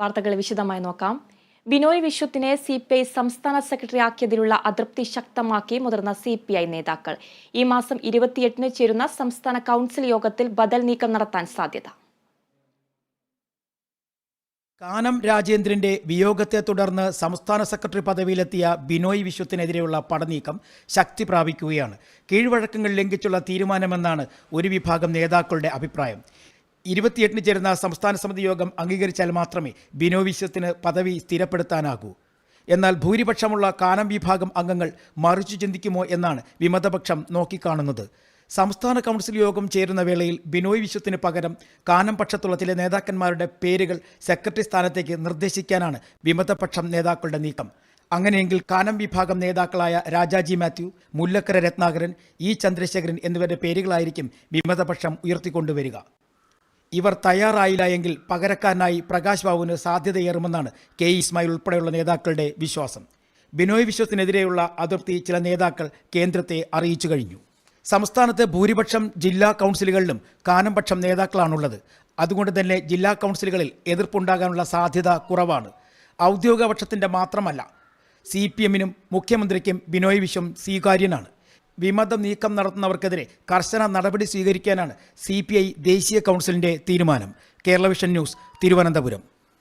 വാർത്തകൾ വിശദമായി നോക്കാം. ബിനോയ് വിശ്വത്തിനെ സി പി ഐ സംസ്ഥാന സെക്രട്ടറി ആക്കിയതിലുള്ള അതൃപ്തി ശക്തമാക്കി മുതിർന്ന സി പി ഐ നേതാക്കൾ. ഈ മാസം ഇരുപത്തിയെട്ടിന് ചേരുന്ന സംസ്ഥാന കൗൺസിൽ യോഗത്തിൽ ബദൽ നീക്കം നടത്താൻ സാധ്യത. കാനം രാജേന്ദ്രന്റെ വിയോഗത്തെ തുടർന്ന് സംസ്ഥാന സെക്രട്ടറി പദവിയിലെത്തിയ ബിനോയ് വിശ്വത്തിനെതിരെയുള്ള പടനീക്കം ശക്തി പ്രാപിക്കുകയാണ്. കീഴ്വഴക്കങ്ങൾ ലംഘിച്ചുള്ള തീരുമാനമെന്നാണ് ഒരു വിഭാഗം നേതാക്കളുടെ അഭിപ്രായം. ഇരുപത്തിയെട്ടിന് ചേരുന്ന സംസ്ഥാന സമിതി യോഗം അംഗീകരിച്ചാൽ മാത്രമേ ബിനോയ് വിശ്വത്തിന് പദവി സ്ഥിരപ്പെടുത്താനാകൂ. എന്നാൽ ഭൂരിപക്ഷമുള്ള കാനം വിഭാഗം അംഗങ്ങൾ മറിച്ചു ചിന്തിക്കുമോ എന്നാണ് വിമതപക്ഷം നോക്കിക്കാണുന്നത്. സംസ്ഥാന കൗൺസിൽ യോഗം ചേരുന്ന വേളയിൽ ബിനോയ് വിശ്വത്തിന് പകരം കാനം പക്ഷത്തുള്ള ചില നേതാക്കന്മാരുടെ പേരുകൾ സെക്രട്ടറി സ്ഥാനത്തേക്ക് നിർദ്ദേശിക്കാനാണ് വിമതപക്ഷം നേതാക്കളുടെ നീക്കം. അങ്ങനെയെങ്കിൽ കാനം വിഭാഗം നേതാക്കളായ രാജാജി മാത്യു മുല്ലക്കര രത്നാകരൻ ഇ ചന്ദ്രശേഖരൻ എന്നിവരുടെ പേരുകളായിരിക്കും വിമതപക്ഷം ഉയർത്തിക്കൊണ്ടുവരിക. ഇവർ തയ്യാറായില്ല എങ്കിൽ പകരക്കാരനായി പ്രകാശ് ബാബുവിന് സാധ്യതയേറുമെന്നാണ് കെ ഇസ്മായിൽ ഉൾപ്പെടെയുള്ള നേതാക്കളുടെ വിശ്വാസം. ബിനോയ് വിശ്വത്തിനെതിരെയുള്ള അതിർത്തി ചില നേതാക്കൾ കേന്ദ്രത്തെ അറിയിച്ചു കഴിഞ്ഞു. സംസ്ഥാനത്ത് ഭൂരിപക്ഷം ജില്ലാ കൗൺസിലുകളിലും കാനംപക്ഷം നേതാക്കളാണുള്ളത്. അതുകൊണ്ട് തന്നെ ജില്ലാ കൗൺസിലുകളിൽ എതിർപ്പുണ്ടാകാനുള്ള സാധ്യത കുറവാണ്. ഔദ്യോഗിക പക്ഷത്തിന്റെ മാത്രമല്ല സി പി എമ്മിനും മുഖ്യമന്ത്രിക്കും ബിനോയ് വിശ്വം സ്വീകാര്യനാണ്. വിമതം നീക്കം നടത്തുന്നവർക്കെതിരെ കർശന നടപടി സ്വീകരിക്കാനാണ് സി ദേശീയ കൗൺസിലിന്റെ തീരുമാനം. Kerala vision news Thiruvananthapuram.